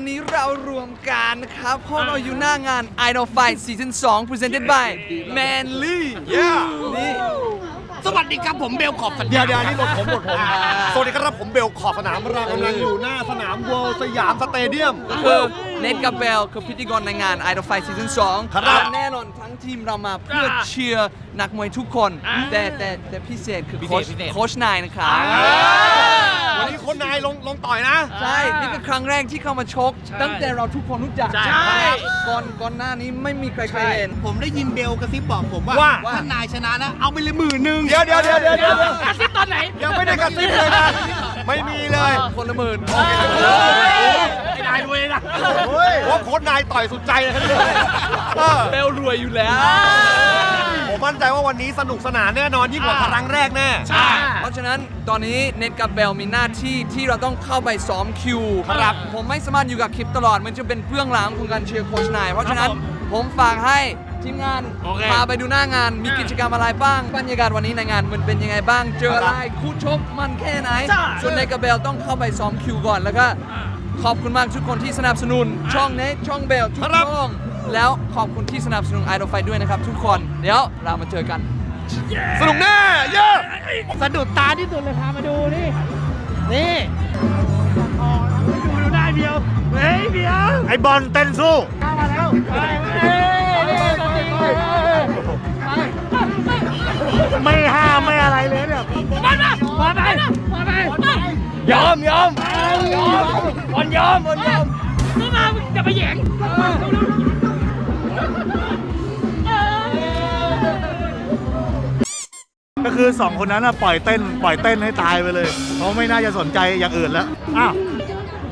วันนี้เรารวมกันครับเพราะเราอยู่หน้างาน Idol Fight Season 2 Presented by Manly นี่ สวัสดีครับผมเบลขอบสัญเดี๋ยญาวเดี๋ยวนี่บทผมบทผมสวัสดีครับผมเบลขอบสนามเรากำลังอยู่หน้าสนามเวิลด์สยามสเตเดียม คือเนทกับเบลคือพิธีกรในงาน Idol Fight Season 2ครับและแน่นอนทั้งทีมเรามาเพื่อเชียร์นักมวยทุกคน แต่แต่แต่พิเศษคือโค้ชโค้ชนายนะครับ วันนี้คนนายลงลงต่อยนะ ใช่ นี่คือครั้งแรกที่เข้ามาชกตั้งแต่เราทุกคนรู้จักใช่ ก่อนก่อนหน้านี้ไม่มีใครเคยเห็น ผมได้ยินเบลกระซิบบอกผมว่าว่า ถ้านายชนะนะ เอาไปเลยหมื่นหนึ่งเดี๋ยวเดี๋ยวเดี๋ยวเดี๋ยวเดี๋ยวกระซิบตอนไหน ยังไม่ได้กระซิบเลยนะไม่มีเลยคนละหมื่นไอ้นายรวยนะเฮ้ยว่าโค้ชนายต่อยสุดใจเลยครับเนี่ยเออ เบลรวยอยู่แล้วผ มมั่นใจว่าวันนี้สนุกสนานแน่นอนยิ่งกว่าครั้งแรกแน่ ใช่ เพราะฉะนั้นตอนนี้เน็ตกับเบลมีหน้าที่ที่เราต้องเข้าไปซ้อมคิวครับผมไม่สามารถอยู่กับคลิปตลอด มันจะเป็นเบื้องหลังของการเชียร์โค้ชนาย เพราะฉะนั้นผมฝากให้ทีมงานโอเคพาไปดูหน้างานมีกิจกรรมอะไรบ้างบรรยากาศวันนี้ในงานมันเป็นยังไงบ้าง เจออะไรคู่ชกมันแค่ไหนส่วนเน็ตกับเบลต้องเข้าไปซ้อมคิวก่อนแล้วก็ขอบคุณมากทุกคนที่สนับสนุน ช่องเน็ตช่องเบลทุกครับ ช่อง แล้วขอบคุณที่สนับสนุนไอดอลไฟด้วยนะครับ ทุกคนเดี๋ยวเรามาเจอกันสนุกแน่เยอะสะดุดตาที่สุดเลยพามาดูนี่ นี่อ๋อดูดูได้เดียวเฮ้ยเดียวไอบอลเต้นสู้มาแล้วไปไม่ห้ามไม่อะไรเลยเนี่ยมาไปมาไปมาไปยอมยอมยอมบอลยอมบอลยอมขึ้นมาจะไปแย่ง ก็คือสองคนนั้นน่ะปล่อยเต้น ปล่อยเต้นให้ตายไปเลยเขาไม่น่าจะสนใจอย่างอื่นแล้วอ้าว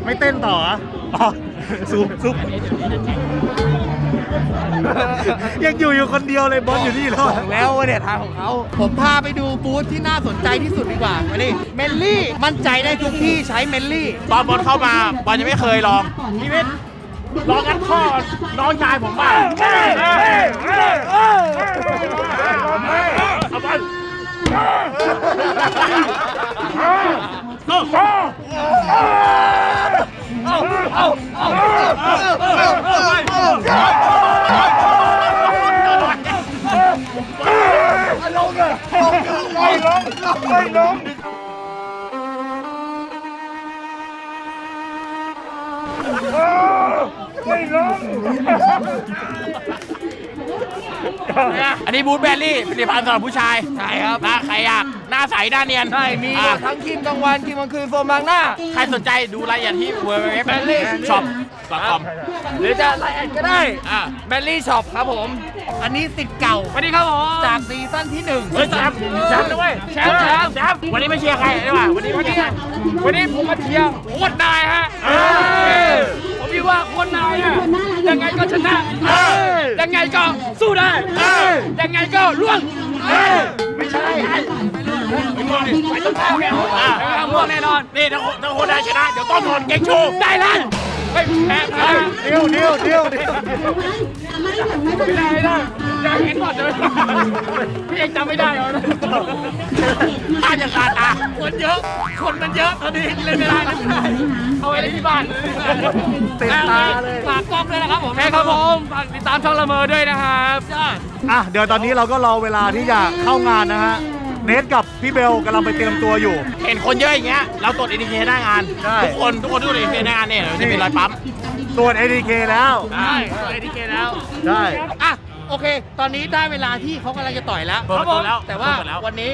ไม่เต้นต่อเหรออ๋อซุปซุปยังอยู่อยู่คนเดียวเลยบอสอยู่นี่แล้วแล้วเนี่ยทางของเขา ผมพาไปดูบูธที่น่าสนใจที่สุดดีกว่ามาดิเมลลี่ มั่นใจได้ทุกที่ใช้เมลลี่ ตอนบอลเข้ามาบอลยังไม่เคยลองพี่วิทย์ลองกันข้อน้องชายผมบ้างเอาบอล ไม่ร้อง นนี้บูธแบลลี่ผลิตภัณฑ์สำหรับผู้ชายใช่ครับนะใครอยากหน้าใสหน้าเนียนใช่มีอะทั้งครีมกลางวันครีมกลางคืนโฟมบางหน้า ใครสนใจดูรายละเอียดที่ www.shop.com หรือจะไลน์แอดก็ได้อะแบลลี่ช็อปครับผม อันนี้สิทธิ์เก่าสวัสดีครับผมจากซีซั่นที่หนึ่งเฮ้ยแชมป์แชมป์ด้วยแชมป์แชมป์แชมป์วันนี้ไม่เชียร์ใครดีกว่าวันนี้วันนี้วันนี้ผมมาเชียร์โคตรนายฮะผมคิดว่าโคตรนายอะยังไงก็ชนะ ยังไงก็สู้ได้ยังไงก็ล่วงไม่ใช่ไม่ล่วงดิไม่ต้องข้าวแน่นอนไม่ต้องม่วงแน่นอนนี่ถ้าถ้าโคตรนายชนะเดี๋ยวต้องทนเก่งโชว์ได้เลยเฮ้ยแพ้แพ้เดียวเดียวเดียวเดียวไม่ได้ไม่ได้จะเห็นก่อนเลยพี่เองจำไม่ได้เหรอตาจะขาดตา คนเยอะ คนมันเยอะตอนนี้เล่นไม่ได้นะเอาไว้ในที่บ้านเต็มตาเลย ฝากกล้องด้วยนะครับผมใช่ครับผมฝากติดตามช่องละเมอด้วยนะครับจ้าอะเดี๋ยวตอนนี้เราก็รอเวลาที่จะเข้างานนะฮะ เนทกับพี่เบลกำลังไปเตรียมตัวอยู่ เห็นคนเยอะอย่างเงี้ยเราตรวจเอทีเคหน้างาน ใช่ ทุกคนทุกคนที่ตรวจเอทีเคหน้างานเนี่ยเดี๋ยวจะมีรอยปั๊มตรวจ ATK แล้ว ใช่ตรวจเอทีเคแล้วใช่อะ โอเค ตอนนี้ได้เวลาที่เขากำลังจะต่อยแล้วครับผมแล้วแต่ว่าหมดแล้ว วันนี้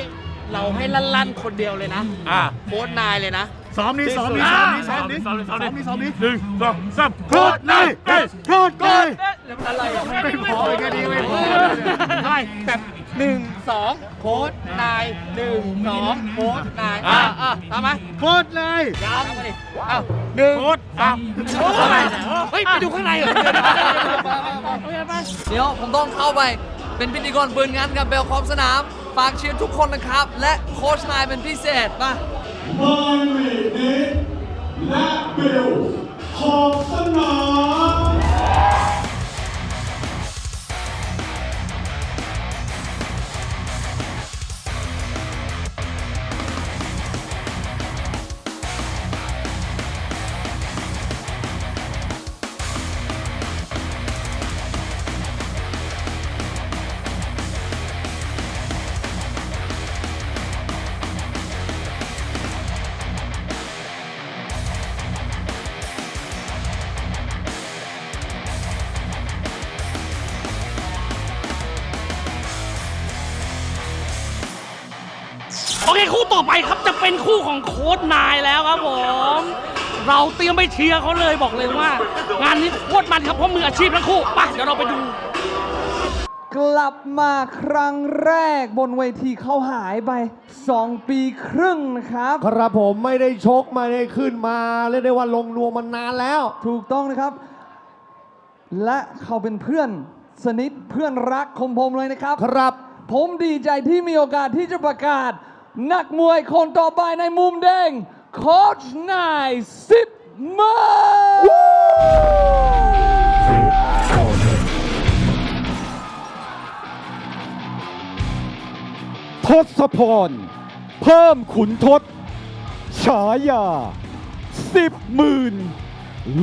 เราให้ลั่นๆคนเดียวเลยนะอ่า โค้ชนายเลยนะซ้อมนี้ซ้อมนี้ซ้อมนี้ซ้อมนี้ซ้อมนี้ซ้อมนี้ซ้อมนี้หนึ่งสองสามโคตรเลยเอ้ยโคตรเลยไม่พอแค่นี้ไม่พอไม่แบบหนึ่งสองโค้ดนายหนึ่งสองโค้ดนายอะอะตามมาโคตรเลยยาวมาดิเอ้าหนึ่งโคตรสามโค้ดอะไรเฮ้ยไปดูข้างในเหรอเดี๋ยวผมต้องเข้าไปเป็นพิธีกรเปิดงานกับเบลขอบสนาม ฝากเชียร์ทุกคนนะครับ และโค้ชนายเป็นพิเศษมา คู่ต่อไปครับจะเป็นคู่ของโค้ดนายแล้วครับผมเราเตรียมไปเชียร์เขาเลยบอกเลยว่า งานนี้โคตรมันครับเพราะมืออาชีพทั้งคู่ไปเดี๋ยวเราไปดู กลับมาครั้งแรกบนเวทีเขาหายไป 2 ปีครึ่งนะครับ ครับผมไม่ได้ชกไม่ได้ขึ้นมาเรียกได้ว่าลงนวมมานานแล้ว ถูกต้องนะครับ และเขาเป็นเพื่อนสนิทเพื่อนรักของผมเลยนะครับ ครับ ผมดีใจที่มีโอกาสที่จะประกาศ นักมวยคนต่อไปในมุมแดงโคชนายสิบมือทศพร เพิ่มขุนทศ ฉายาสิบหมื่น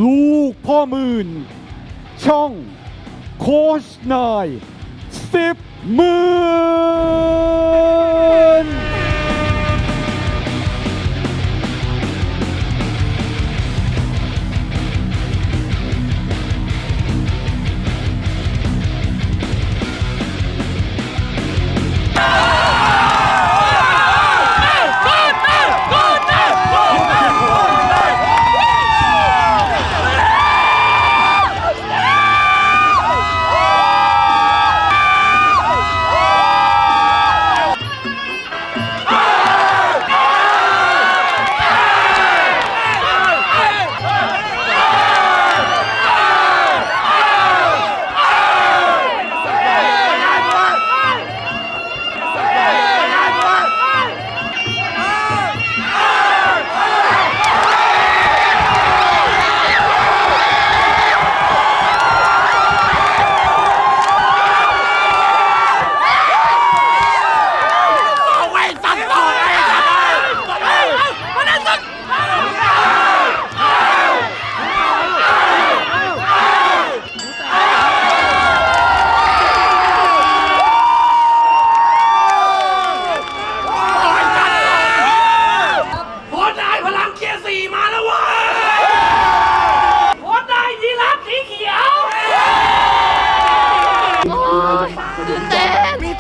ลูกพ่อหมื่น ช่อง โคชนายสิบหมื่น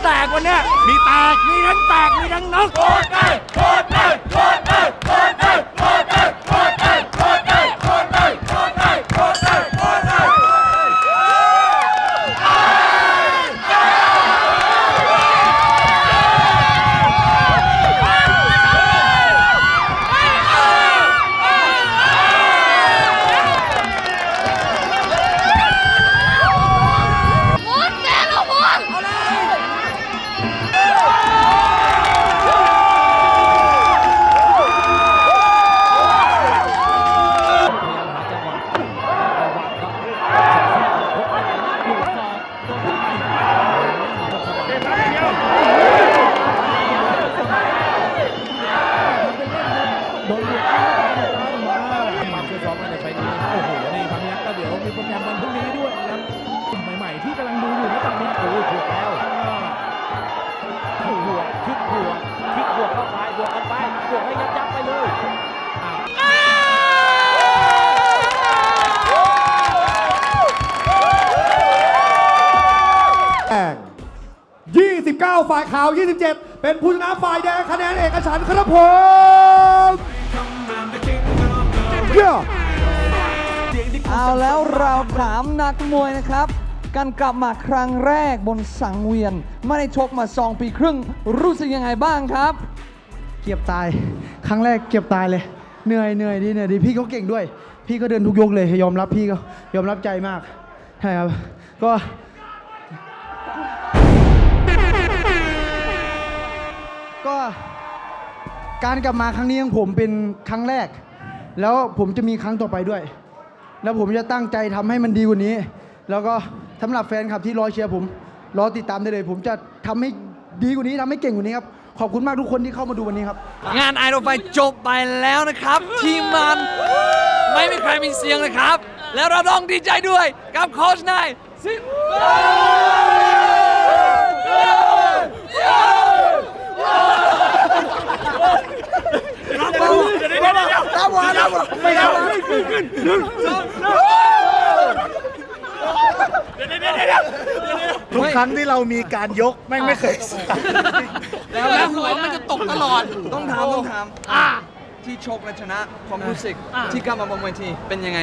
แตกวันเนี้ยมีแตก มีทั้งแตก มีทั้งนกโคตรได้โคตรได้โคตร เข้าไปบวกกันไปบวกให้ยับยับๆไปเลยอะแดง29 ฝ่ายขาว 27 เป็นผู้ชนะฝ่ายแดงคะแนนเอกฉันท์ครับผมเย้เอาแล้วเราถามนักมวยนะครับ การกลับมาครั้งแรกบนสังเวียน ไม่ได้ชกมา 2 ปีครึ่ง รู้สึกยังไงบ้างครับ เกียบตาย ครั้งแรกเกียบตายเลย เหนื่อยเหนื่อยดีเหนื่อยดีพี่เขาเก่งด้วย พี่ก็เดินทุกยกเลยยอมรับพี่ก็ยอมรับใจมากใช่ครับก็ก็การกลับมาครั้งนี้ของผมเป็นครั้งแรก แล้วผมจะมีครั้งต่อไปด้วย แล้วผมจะตั้งใจทำให้มันดีกว่านี้ แล้วก็สำหรับแฟนคลับที่รอเชียร์ผม รอติดตามได้เลย ผมจะทำให้ดีกว่านี้ทำให้เก่งกว่านี้ครับ ขอบคุณมากทุกคนที่เข้ามาดูวันนี้ครับ งานไอดอลไฟจบไปแล้วนะครับ ทีมมันไม่มีใครมีเสียงนะครับ แล้วเราต้องดีใจด้วยกับโค้ชนายสิบ ทุกครั้งที่เรามีการยกแม่งไม่เคยแล้วแล้วหัวมันจะตกตลอด ต้องถามต้องถามอ่าที่ชกและชนะความรู้สึกที่กลับมาบนเวทีเป็นยังไง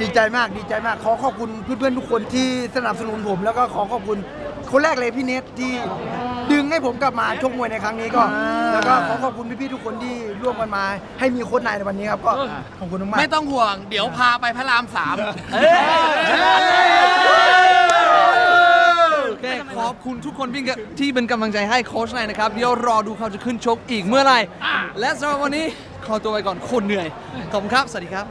ดีใจมากดีใจมาก ขอขอบคุณเพื่อนๆทุกคนที่สนับสนุนผม แล้วก็ขอขอบคุณคนแรกเลยพี่เนทที่ดึงให้ผมกลับมาชกมวยในครั้งนี้ก็ แล้วก็ขอขอบคุณพี่ๆทุกคนที่ร่วมกันมา ให้มีโค้ชนายในวันนี้ครับก็ขอบคุณมากๆไม่ต้องห่วง เดี๋ยวพาไปพระรามสามโอเค ขอบคุณทุกคนที่ที่เป็นกำลังใจให้โค้ชนายนะครับ เดี๋ยวรอดูเขาจะขึ้นชกอีกเมื่อไหร่ และสำหรับวันนี้ขอตัวไปก่อนคนเหนื่อย ขอบคุณครับ สวัสดีครับ